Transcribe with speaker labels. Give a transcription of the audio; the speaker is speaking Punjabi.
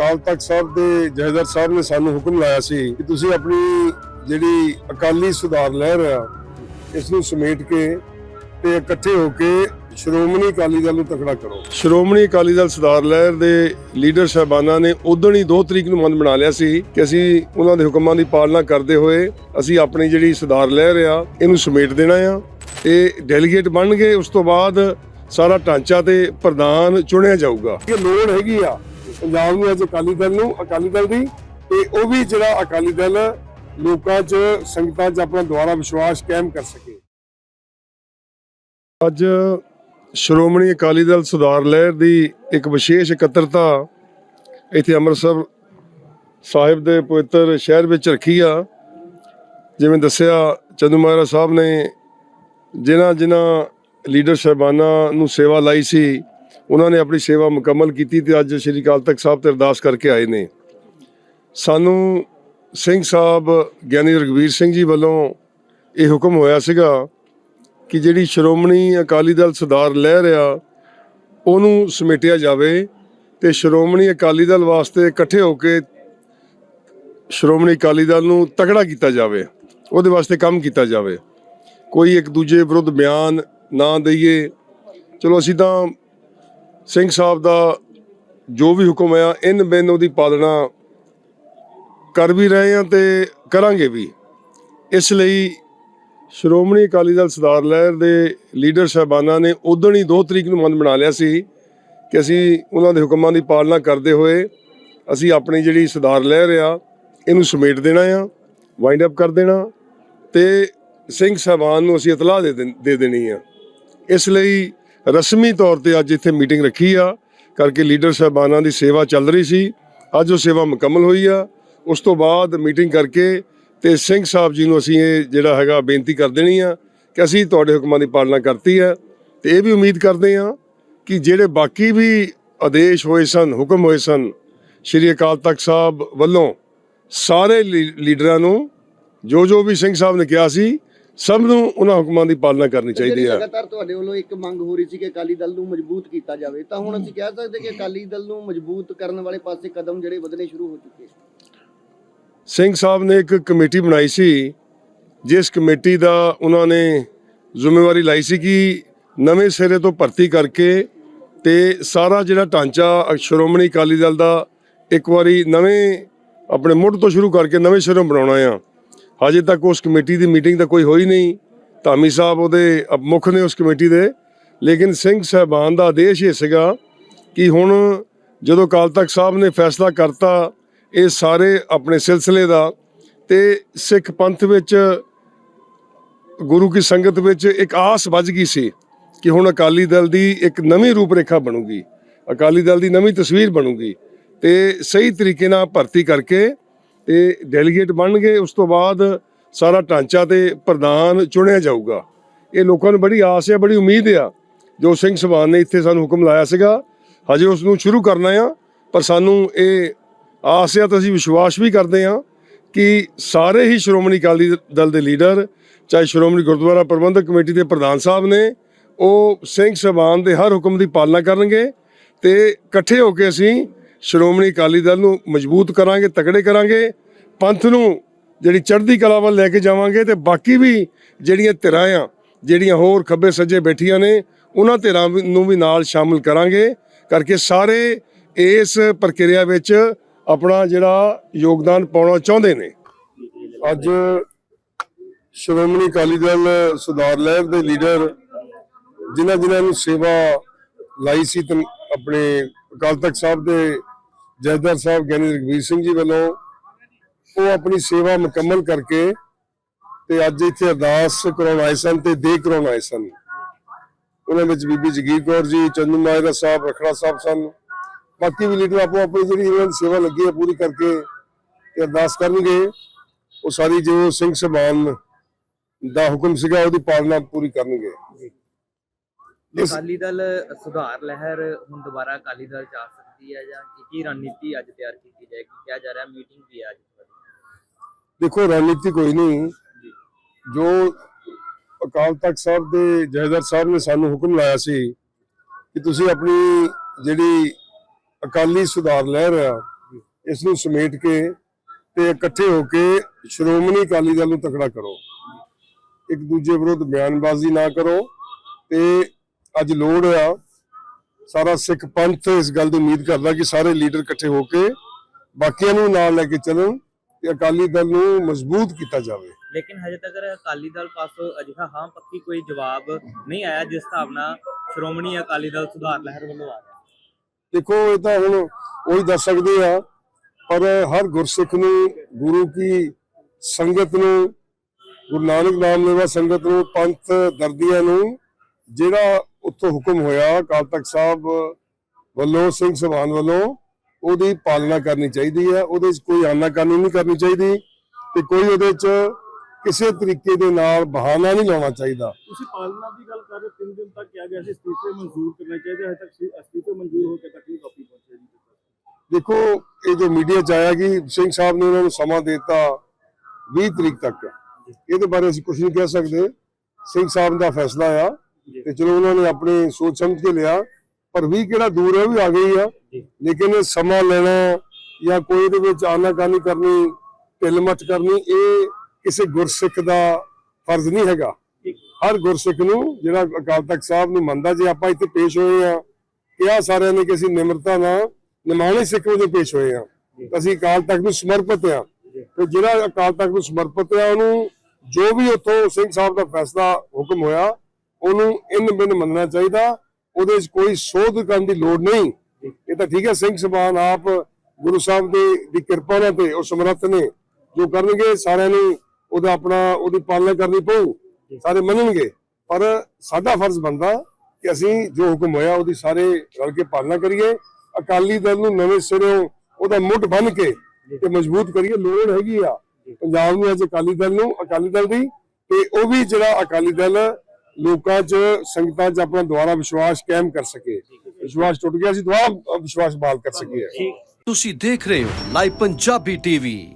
Speaker 1: ਅਕਾਲ ਤਖਤ ਸਾਹਿਬ ਦੇ ਜਹੇਦਾਰ ਸਾਹਿਬ ਨੇ ਸਾਨੂੰ ਹੁਕਮ ਲਾਇਆ ਸੀ ਕਿ ਤੁਸੀਂ ਆਪਣੀ ਜਿਹੜੀ ਅਕਾਲੀ ਸੁਧਾਰ ਲਹਿਰ ਆ ਇਸ ਨੂੰ ਸਮੇਟ ਕੇ ਤੇ ਇਕੱਠੇ ਹੋ ਕੇ ਸ਼੍ਰੋਮਣੀ ਅਕਾਲੀ ਦਲ ਨੂੰ ਤਕੜਾ ਕਰੋ। ਸ਼੍ਰੋਮਣੀ ਅਕਾਲੀ ਦਲ ਸੁਧਾਰ ਲਹਿਰ ਦੇ ਲੀਡਰ ਸਾਹਿਬਾਨਾਂ ਨੇ ਉਦੋਂ ਹੀ 2 ਤਰੀਕ ਨੂੰ ਮਨ ਬਣਾ ਲਿਆ ਸੀ ਕਿ ਅਸੀਂ ਉਹਨਾਂ ਦੇ ਹੁਕਮਾਂ ਦੀ ਪਾਲਣਾ ਕਰਦੇ ਹੋਏ ਅਸੀਂ ਆਪਣੀ ਜਿਹੜੀ ਸੁਧਾਰ ਲਹਿਰ ਆ ਇਹਨੂੰ ਸਮੇਟ ਦੇਣਾ ਆ। ਇਹ ਡੈਲੀਗੇਟ ਬਣਨਗੇ ਉਸ ਤੋਂ ਬਾਅਦ ਸਾਰਾ ਢਾਂਚਾ ਤੇ ਪ੍ਰਧਾਨ ਚੁਣਿਆ ਜਾਊਗਾ। ਇਹ ਲੋੜ ਹੈਗੀ ਆ। ਪੰਜਾਬ ਨੂੰ ਅੱਜ ਅਕਾਲੀ ਦਲ ਨੂੰ, ਅਕਾਲੀ ਦਲ ਦੀ ਤੇ ਉਹ ਵੀ ਜਿਹੜਾ ਅਕਾਲੀ ਦਲ ਲੋਕਾਂ 'ਚ ਸੰਗਤਾਂ 'ਚ ਆਪਣਾ ਦੁਆਰਾ ਵਿਸ਼ਵਾਸ ਕਾਇਮ ਕਰ ਸਕੇ। ਅੱਜ ਸ਼੍ਰੋਮਣੀ ਅਕਾਲੀ ਦਲ ਸੁਧਾਰ ਲਹਿਰ ਦੀ ਇੱਕ ਵਿਸ਼ੇਸ਼ ਇਕੱਤਰਤਾ ਇੱਥੇ ਅੰਮ੍ਰਿਤਸਰ ਸਾਹਿਬ ਦੇ ਪਵਿੱਤਰ ਸ਼ਹਿਰ ਵਿੱਚ ਰੱਖੀ ਆ। ਜਿਵੇਂ ਦੱਸਿਆ, ਚੰਦੂ ਮਹਾਰਾਜ ਸਾਹਿਬ ਨੇ ਜਿਨ੍ਹਾਂ ਜਿਨ੍ਹਾਂ ਲੀਡਰ ਸਾਹਿਬਾਨਾਂ ਨੂੰ ਸੇਵਾ ਲਾਈ ਸੀ ਉਹਨਾਂ ਨੇ ਆਪਣੀ ਸੇਵਾ ਮੁਕੰਮਲ ਕੀਤੀ ਤੇ ਅੱਜ ਸ੍ਰੀ ਅਕਾਲ ਤਖਤ ਸਾਹਿਬ ਤੇ ਅਰਦਾਸ ਕਰਕੇ ਆਏ ਨੇ। ਸਾਨੂੰ ਸਿੰਘ ਸਾਹਿਬ ਗਿਆਨੀ ਰਗਵੀਰ ਸਿੰਘ ਜੀ ਵੱਲੋਂ ਇਹ ਹੁਕਮ ਹੋਇਆ ਸੀਗਾ ਕਿ ਜਿਹੜੀ ਸ਼੍ਰੋਮਣੀ ਅਕਾਲੀ ਦਲ ਸੁਧਾਰ ਲਹਿਰ ਆ, ਉਹਨੂੰ ਸਮੇਟਿਆ ਜਾਵੇ ਤੇ ਸ਼੍ਰੋਮਣੀ ਅਕਾਲੀ ਦਲ ਵਾਸਤੇ ਇਕੱਠੇ ਹੋ ਕੇ ਸ਼੍ਰੋਮਣੀ ਅਕਾਲੀ ਦਲ ਨੂੰ ਤਕੜਾ ਕੀਤਾ ਜਾਵੇ, ਉਹਦੇ ਵਾਸਤੇ ਕੰਮ ਕੀਤਾ ਜਾਵੇ। ਕੋਈ ਇੱਕ ਦੂਜੇ ਵਿਰੁੱਧ ਬਿਆਨ ਨਾ ਦਈਏ। ਚਲੋ ਅਸੀਂ ਤਾਂ ਸਿੰਘ ਸਾਹਿਬ ਦਾ ਜੋ ਵੀ ਹੁਕਮ ਆ, ਇਨ ਬਿਨ ਉਹਦੀ ਪਾਲਣਾ ਕਰ ਵੀ ਰਹੇ ਹਾਂ ਤੇ ਕਰਾਂਗੇ ਵੀ। ਇਸ ਲਈ ਸ਼੍ਰੋਮਣੀ ਅਕਾਲੀ ਦਲ ਸਰਦਾਰ ਲਹਿਰ ਦੇ ਲੀਡਰ ਸਾਹਿਬਾਨਾਂ ਨੇ ਉਦੋਂ ਹੀ 2 ਤਰੀਕ ਨੂੰ ਮਨ ਬਣਾ ਲਿਆ ਸੀ ਕਿ ਅਸੀਂ ਉਹਨਾਂ ਦੇ ਹੁਕਮਾਂ ਦੀ ਪਾਲਣਾ ਕਰਦੇ ਹੋਏ ਅਸੀਂ ਆਪਣੀ ਜਿਹੜੀ ਸਰਦਾਰ ਲਹਿਰ ਆ, ਇਹਨੂੰ ਸਮੇਟ ਦੇਣਾ ਆ ਵਾਈਂਡ ਅਪ ਕਰ ਦੇਣਾ ਤੇ ਸਿੰਘ ਸਾਹਿਬਾਨ ਨੂੰ ਅਸੀਂ ਇਤਲਾਹ ਦੇ ਦੇਣੀ ਆ। ਇਸ ਲਈ ਰਸਮੀ ਤੌਰ ਤੇ ਅੱਜ ਇੱਥੇ ਮੀਟਿੰਗ ਰੱਖੀ ਆ, ਕਰਕੇ ਲੀਡਰ ਸਾਹਿਬਾਨਾਂ ਦੀ ਸੇਵਾ ਚੱਲ ਰਹੀ ਸੀ। ਅੱਜ ਉਹ ਸੇਵਾ ਮੁਕੰਮਲ ਹੋਈ ਆ। ਉਸ ਤੋਂ ਬਾਅਦ ਮੀਟਿੰਗ ਕਰਕੇ ਤੇ ਸਿੰਘ ਸਾਹਿਬ ਜੀ ਨੂੰ ਅਸੀਂ ਇਹ ਜਿਹੜਾ ਹੈਗਾ ਬੇਨਤੀ ਕਰ ਦੇਣੀ ਆ ਕਿ ਅਸੀਂ ਤੁਹਾਡੇ ਹੁਕਮਾਂ ਦੀ ਪਾਲਣਾ ਕਰਤੀ ਹੈ ਤੇ ਇਹ ਵੀ ਉਮੀਦ ਕਰਦੇ ਆ ਕਿ ਜਿਹੜੇ ਬਾਕੀ ਵੀ ਆਦੇਸ਼ ਹੋਏ ਸਨ, ਹੁਕਮ ਹੋਏ ਸਨ, ਸ਼੍ਰੀ ਅਕਾਲ ਤਖਤ ਸਾਹਿਬ ਵੱਲੋਂ ਸਾਰੇ ਲੀ- ਲੀਡਰਾਂ ਨੂੰ ਜੋ ਜੋ ਵੀ ਸਿੰਘ ਸਾਹਿਬ ਨੇ ਕਿਹਾ ਸੀ ਸਭ ਨੂੰ ਉਹਨਾਂ ਹੁਕਮਾਂ ਦੀ ਪਾਲਣਾ ਕਰਨੀ ਚਾਹੀਦੀ ਹੈ।
Speaker 2: ਲਗਾਤਾਰ ਤੁਹਾਡੇ ਵੱਲੋਂ ਇੱਕ ਮੰਗ ਹੋ ਰਹੀ ਸੀ ਕਿ ਅਕਾਲੀ ਦਲ ਨੂੰ ਮਜ਼ਬੂਤ ਕੀਤਾ ਜਾਵੇ ਤਾਂ ਹੁਣ ਅਸੀਂ ਕਹਿ ਸਕਦੇ ਕਿ ਅਕਾਲੀ ਦਲ ਨੂੰ ਮਜ਼ਬੂਤ ਕਰਨ ਵਾਲੇ ਪਾਸੇ ਕਦਮ ਜਿਹੜੇ ਵਧਣੇ ਸ਼ੁਰੂ ਹੋ ਚੁੱਕੇ
Speaker 1: ਸਿੰਘ ਸਾਹਿਬ ਨੇ ਇੱਕ ਕਮੇਟੀ ਬਣਾਈ ਸੀ ਜਿਸ ਕਮੇਟੀ ਦਾ ਉਹਨਾਂ ਨੇ ਜ਼ਿੰਮੇਵਾਰੀ ਲਈ ਸੀ ਕਿ ਨਵੇਂ ਸਿਰੇ ਤੋਂ ਭਰਤੀ ਕਰਕੇ ਤੇ ਸਾਰਾ ਜਿਹੜਾ ਢਾਂਚਾ ਸ਼੍ਰੋਮਣੀ ਅਕਾਲੀ ਦਲ ਦਾ ਇੱਕ ਵਾਰੀ ਨਵੇਂ ਆਪਣੇ ਮੁੱਢ ਤੋਂ ਸ਼ੁਰੂ ਕਰਕੇ ਨਵੇਂ ਸਿਰੋਂ ਬਣਾਉਣਾ ਆ। ਹਜੇ ਤੱਕ ਉਸ ਕਮੇਟੀ ਦੀ ਮੀਟਿੰਗ ਤਾਂ ਕੋਈ ਹੋਈ ਨਹੀਂ। ਧਾਮੀ ਸਾਹਿਬ ਉਹਦੇ ਮੁੱਖ ਨੇ ਉਸ ਕਮੇਟੀ ਦੇ। ਲੇਕਿਨ ਸਿੰਘ ਸਾਹਿਬਾਨ ਦਾ ਆਦੇਸ਼ ਇਹ ਸੀਗਾ ਕਿ ਹੁਣ ਜਦੋਂ ਅਕਾਲ ਤਖਤ ਸਾਹਿਬ ਨੇ ਫੈਸਲਾ ਕਰਤਾ, ਇਹ ਸਾਰੇ ਆਪਣੇ ਸਿਲਸਿਲੇ ਦਾ ਤੇ ਸਿੱਖ ਪੰਥ ਵਿੱਚ, ਗੁਰੂ ਕੀ ਸੰਗਤ ਵਿੱਚ ਇੱਕ ਆਸ ਵੱਜ ਗਈ ਸੀ ਕਿ ਹੁਣ ਅਕਾਲੀ ਦਲ ਦੀ ਇੱਕ ਨਵੀਂ ਰੂਪਰੇਖਾ ਬਣੂਗੀ। ਅਕਾਲੀ ਦਲ ਦੀ ਨਵੀਂ ਤਸਵੀਰ ਬਣੂਗੀ ਤੇ ਸਹੀ ਤਰੀਕੇ ਨਾਲ ਭਰਤੀ ਕਰਕੇ ਤੇ ਡੈਲੀਗੇਟ ਬਣਨਗੇ ਉਸ ਤੋਂ ਬਾਅਦ ਸਾਰਾ ਢਾਂਚਾ ਤੇ ਪ੍ਰਧਾਨ ਚੁਣਿਆ ਜਾਊਗਾ। ਇਹ ਲੋਕਾਂ ਨੂੰ ਬੜੀ ਆਸ ਹੈ ਬੜੀ ਉਮੀਦ ਆ। ਜੋ ਸਿੰਘ ਸਭਾਨ ਨੇ ਇੱਥੇ ਸਾਨੂੰ ਹੁਕਮ ਲਾਇਆ ਸੀਗਾ, ਹਜੇ ਉਸ ਨੂੰ ਸ਼ੁਰੂ ਕਰਨਾ ਆ, ਪਰ ਸਾਨੂੰ ਇਹ ਆਸ ਆ ਤਾਂ ਅਸੀਂ ਵਿਸ਼ਵਾਸ ਵੀ ਕਰਦੇ ਹਾਂ ਕਿ ਸਾਰੇ ਹੀ ਸ਼੍ਰੋਮਣੀ ਅਕਾਲੀ ਦਲ ਦੇ ਲੀਡਰ, ਚਾਹੇ ਸ਼੍ਰੋਮਣੀ ਗੁਰਦੁਆਰਾ ਪ੍ਰਬੰਧਕ ਕਮੇਟੀ ਦੇ ਪ੍ਰਧਾਨ ਸਾਹਿਬ ਨੇ, ਉਹ ਸਿੰਘ ਸਭਾਨ ਦੇ ਹਰ ਹੁਕਮ ਦੀ ਪਾਲਣਾ ਕਰਨਗੇ ਤੇ ਇਕੱਠੇ ਹੋ ਕੇ ਅਸੀਂ ਸ਼੍ਰੋਮਣੀ ਅਕਾਲੀ ਦਲ ਨੂੰ ਮਜ਼ਬੂਤ ਕਰਾਂਗੇ, ਤਕੜੇ ਕਰਾਂਗੇ। ਪੰਥ ਨੂੰ ਜਿਹੜੀ ਚੜ੍ਹਦੀ ਕਲਾ ਵੱਲ ਲੈ ਕੇ ਜਾਵਾਂਗੇ ਤੇ ਬਾਕੀ ਵੀ ਜਿਹੜੀਆਂ ਧਿਰਾਂ ਆ ਜਿਹੜੀਆਂ ਹੋਰ ਖੱਬੇ ਸੱਜੇ ਬੈਠੀਆਂ ਨੇ, ਉਹਨਾਂ ਧਿਰਾਂ ਵੀ- ਨੂੰ ਵੀ ਨਾਲ ਸ਼ਾਮਲ ਕਰਾਂਗੇ। ਕਰਕੇ ਸਾਰੇ ਇਸ ਪ੍ਰਕਿਰਿਆ ਵਿੱਚ ਆਪਣਾ ਜਿਹੜਾ ਯੋਗਦਾਨ ਪਾਉਣਾ ਚਾਹੁੰਦੇ ਨੇ। ਅੱਜ ਸ਼੍ਰੋਮਣੀ ਅਕਾਲੀ ਦਲ ਸੁਧਾਰ ਲਹਿਰ ਦੇ ਲੀਡਰ ਜਿਨ੍ਹਾਂ ਜਿਨ੍ਹਾਂ ਨੂੰ ਸੇਵਾ ਲਾਈ ਸੀ ਆਪਣੇ ਅਕਾਲ ਤਖਤ ਸਾਹਿਬ ਦੇ ਜਥੇਦਾਰ ਸਾਹਿਬ ਗਿਆਨੀ ਰਗਵੀਰ ਸਿੰਘ ਜੀ ਵੱਲੋਂ ਉਹ ਆਪਣੀ ਸੇਵਾ ਮੁਕੰਮਲ ਕਰਕੇ ਤੇ ਅੱਜ ਇੱਥੇ ਅਰਦਾਸ ਕਰਾਉਣ ਆਏ ਸਨ ਤੇ ਦੇ ਕਰਾਉਣ ਆਏ ਸਨ। ਉਹਨਾਂ ਵਿੱਚ ਬੀਬੀ ਜਗੀਰ ਕੌਰ ਜੀ, ਚੰਦੂ ਮਾਇਰਾ ਸਾਹਿਬ, ਰਖੜਾ ਸਾਹਿਬ ਸਨ। ਬਾਕੀ ਵੀ ਲੀਡਰ ਆਪੋ ਆਪਣੀ ਜਿਹੜੀ ਇਹਨਾਂ ਦੀ ਸੇਵਾ ਲੱਗੀ ਹੈ ਪੂਰੀ ਕਰਕੇ ਤੇ ਅਰਦਾਸ ਕਰਨਗੇ। ਉਹ ਸਾਰੀ ਜੋ ਸਿੰਘ ਸਭਾਨ ਦਾ ਹੁਕਮ ਸੀਗਾ ਉਹਦੀ ਪਾਲਣਾ ਪੂਰੀ ਕਰਨਗੇ।
Speaker 3: ਅਕਾਲੀ ਦਲ ਸੁਧਾਰ ਲਹਿਰ ਹੁਣ ਦੁਬਾਰਾ ਅਕਾਲੀ ਦਲ ਚ ਸਕਦੀ ਹੈ ਜਾਂ ਕੀ ਕੀ ਰਣਨੀਤੀ ਅੱਜ ਤਿਆਰ ਕੀਤੀ ਜਾਏਗੀ? ਕਿਹਾ ਜਾ ਰਿਹਾ ਮੀਟਿੰਗ ਵੀ ਹੈ ਅੱਜ।
Speaker 1: ਦੇਖੋ ਰਣਨੀਤੀ ਕੋਈ ਨਹੀਂ। ਜੋ। ਅਕਾਲ ਤਖਤ ਸਾਹਿਬ ਦੇ ਜਹੇਦਾਰ ਸਾਹਿਬ ਨੇ ਸਾਨੂੰ ਹੁਕਮ ਲਾਇਆ ਸੀ ਕਿ ਤੁਸੀਂ ਆਪਣੀ ਜਿਹੜੀ ਅਕਾਲੀ ਸੁਧਾਰ ਲਹਿਰ ਆ
Speaker 4: ਇਸ ਨੂੰ ਸਮੇਟ ਕੇ ਤੇ ਇਕੱਠੇ ਹੋ ਕੇ ਸ਼੍ਰੋਮਣੀ ਅਕਾਲੀ ਦਲ ਨੂੰ ਤਕੜਾ ਕਰੋ। ਇੱਕ ਦੂਜੇ ਵਿਰੁੱਧ ਬਿਆਨਬਾਜ਼ੀ ਨਾ ਕਰੋ ਤੇ ਅੱਜ ਲੋੜ ਆ ਸਾਰਾ ਸਿੱਖ ਪੰਥ ਇਸ ਗੱਲ ਦੀ ਉਮੀਦ ਕਰਦਾ ਕਿ ਸਾਰੇ ਲੀਡਰ ਇਕੱਠੇ ਹੋ ਕੇ ਬਾਕੀਆਂ ਨੂੰ ਨਾਲ ਲੈ ਕੇ ਚੱਲਣ ਤੇ ਅਕਾਲੀ ਦਲ ਨੂੰ ਮਜ਼ਬੂਤ ਕੀਤਾ ਜਾਵੇ।
Speaker 3: ਲੇਕਿਨ ਹਜੇ ਤੱਕ ਅਕਾਲੀ ਦਲ ਪਾਸੋਂ ਅਜਿਹਾ ਹਾਂ ਪੱਕੀ ਕੋਈ ਜਵਾਬ ਨਹੀਂ ਆਇਆ ਜਿਸ ਹਿਸਾਬ ਨਾਲ ਸ਼੍ਰੋਮਣੀ ਅਕਾਲੀ ਦਲ ਸੁਧਾਰ ਲਹਿਰ ਵੱਲੋਂ ਆ ਰਿਹਾ।
Speaker 4: ਦੇਖੋ ਇਹ ਤਾਂ ਹੁਣ ਉਹੀ ਦੱਸ ਸਕਦੇ ਆ ਪਰ ਹਰ ਗੁਰਸਿੱਖ ਨੂੰ ਗੁਰੂ ਕੀ ਸੰਗਤ ਨੂੰ ਗੁਰੂ ਨਾਨਕ ਨਾਮ ਲੈਵਾ ਸੰਗਤ ਨੂੰ ਪੰਥ ਦਰਦੀਆਂ ਨੂੰ ਜਿਹੜਾ ਉੱਥੋਂ ਹੁਕਮ ਹੋਇਆ ਅਕਾਲ ਤਖਤ ਸਾਹਿਬ ਵੱਲੋਂ ਸਿੰਘ ਸਭਾਨ ਵੱਲੋਂ ਉਹਦੀ ਪਾਲਣਾ ਕਰਨੀ ਚਾਹੀਦੀ ਹੈ। ਉਹਦੇ 'ਚ ਕੋਈ ਆਨਾਕਾਨੀ ਨਹੀਂ ਕਰਨੀ ਚਾਹੀਦੀ ਤੇ ਕੋਈ ਉਹਦੇ 'ਚ ਕਿਸੇ ਤਰੀਕੇ ਦੇ ਨਾਲ ਬਹਾਨਾ ਨਹੀਂ ਲਾਉਣਾ ਚਾਹੀਦਾ।
Speaker 5: ਤੁਸੀਂ ਪਾਲਣਾ ਦੀ ਗੱਲ ਕਰ ਰਹੇ ਤਿੰਨ ਦਿਨ ਤੱਕ ਕਿਹਾ ਗਿਆ ਸੀ ਅਸਤੀਫੇ ਮਨਜ਼ੂਰ ਕਰਨੇ ਚਾਹੀਦੇ ਹਜੇ ਤੱਕ ਅਸਤੀਫੇ ਮਨਜ਼ੂਰ ਹੋ ਕੇ ਤੱਕ ਨਹੀਂ ਕਾਪੀ ਪਹੁੰਚੇ ਜੀ।
Speaker 4: ਦੇਖੋ ਇਹ ਜੋ ਮੀਡੀਆ ਚ ਆਇਆ ਕਿ ਸਿੰਘ ਸਾਹਿਬ ਨੇ ਉਹਨਾਂ ਨੂੰ ਸਮਾਂ ਦਿੱਤਾ 20 ਤਰੀਕ ਤੱਕ ਇਹਦੇ ਬਾਰੇ ਅਸੀਂ ਕੁਝ ਨਹੀਂ ਕਹਿ ਸਕਦੇ। ਸਿੰਘ ਸਾਹਿਬ ਦਾ ਫੈਸਲਾ ਆ। ਤੇ ਚਲੋ ਉਹਨਾਂ ਨੇ ਆਪਣੀ ਸੋਚ ਸਮਝ ਕੇ ਲਿਆ ਪਰ ਵੀ ਕਿਹੜਾ ਦੂਰ ਹੈ ਵੀ ਆ ਗਈ ਆ। ਲੇਕਿਨ ਸਮਾਂ ਲੈਣਾ ਜਾਂ ਕੋਈ ਇਹਦੇ ਵਿੱਚ ਆਨਾਕਾਨੀ ਕਰਨੀ ਢਿੱਲ ਮੱਠ ਕਰਨੀ ਇਹ ਕਿਸੇ ਗੁਰਸਿੱਖ ਦਾ ਫਰਜ਼ ਨਹੀਂ ਹੈਗਾ। ਹਰ ਗੁਰਸਿੱਖ ਨੂੰ ਜਿਹੜਾ ਅਕਾਲ ਤਖਤ ਸਾਹਿਬ ਨੂੰ ਮੰਨਦਾ ਜੇ ਆਪਾਂ ਇੱਥੇ ਪੇਸ਼ ਹੋਏ ਆ ਕਿਹਾ ਸਾਰਿਆਂ ਨੇ ਕਿ ਅਸੀਂ ਨਿਮਰਤਾ ਨਾਲ ਨਿਮਾਣੇ ਸਿੱਖ ਵਜੋਂ ਪੇਸ਼ ਹੋਏ ਆ। ਅਸੀਂ ਅਕਾਲ ਤਖਤ ਨੂੰ ਸਮਰਪਿਤ ਆ। ਤੇ ਜਿਹੜਾ ਅਕਾਲ ਤਖਤ ਨੂੰ ਸਮਰਪਿਤ ਆ ਉਹਨੂੰ ਜੋ ਵੀ ਉੱਥੋਂ ਸਿੰਘ ਸਾਹਿਬ ਦਾ ਫੈਸਲਾ ਹੁਕਮ ਹੋਇਆ ਉਹਨੂੰ ਇਨ ਬਿਨ ਮੰਨਣਾ ਚਾਹੀਦਾ। ਉਹਦੇ 'ਚ ਕੋਈ ਸੋਧ ਕਰਨ ਦੀ ਲੋੜ ਨਹੀਂ। ਇਹ ਤਾਂ ਠੀਕ ਹੈ, ਸਿੰਘ ਸਭਾਨ ਆਪ ਗੁਰੂ ਸਾਹਿਬ ਦੇ, ਦੀ ਕਿਰਪਾ ਨਾਲ ਤੇ ਉਹ ਸਮਰੱਥ ਨੇ। ਜੋ ਕਰਨਗੇ, ਸਾਰਿਆਂ ਨੂੰ ਉਹਦਾ ਆਪਣਾ, ਉਹਦੀ ਪਾਲਣਾ ਕਰਨੀ ਪਊ। ਸਾਰੇ ਮੰਨਣਗੇ। ਪਰ ਸਾਡਾ ਫਰਜ਼ ਬੰਦਾ ਕਿ ਅਸੀਂ ਜੋ ਹੁਕਮ ਹੋਇਆ, ਉਹਦੀ ਸਾਰੇ ਰਲ ਕੇ ਪਾਲਣਾ ਕਰੀਏ। ਅਕਾਲੀ ਦਲ ਨੂੰ ਨਵੇਂ ਸਿਰੋਂ ਉਹਦਾ ਮੁੱਢ ਬੰਨ ਕੇ ਤੇ ਮਜ਼ਬੂਤ ਕਰੀਏ। ਲੋੜ ਹੈਗੀ ਆ। ਪੰਜਾਬ ਨੂੰ, ਅੱਜ ਅਕਾਲੀ ਦਲ ਨੂੰ, ਅਕਾਲੀ ਦਲ ਦੀ। ਤੇ ਉਹ ਵੀ ਜਿਹੜਾ ਅਕਾਲੀ ਦਲ ਲੋਕਾਂ 'ਚ ਸੰਗਤਾਂ 'ਚ ਆਪਣਾ ਦੁਆਰਾ ਵਿਸ਼ਵਾਸ ਕਾਇਮ ਕਰ ਸਕੇ। ਵਿਸ਼ਵਾਸ ਟੁੱਟ ਗਿਆ ਸੀ ਦੁਆਰਾ ਵਿਸ਼ਵਾਸ ਬਹਾਲ ਕਰ ਸਕੀਏ।
Speaker 6: ਤੁਸੀਂ ਦੇਖ ਰਹੇ ਹੋ ਲਾਈਵ ਪੰਜਾਬੀ ਟੀਵੀ।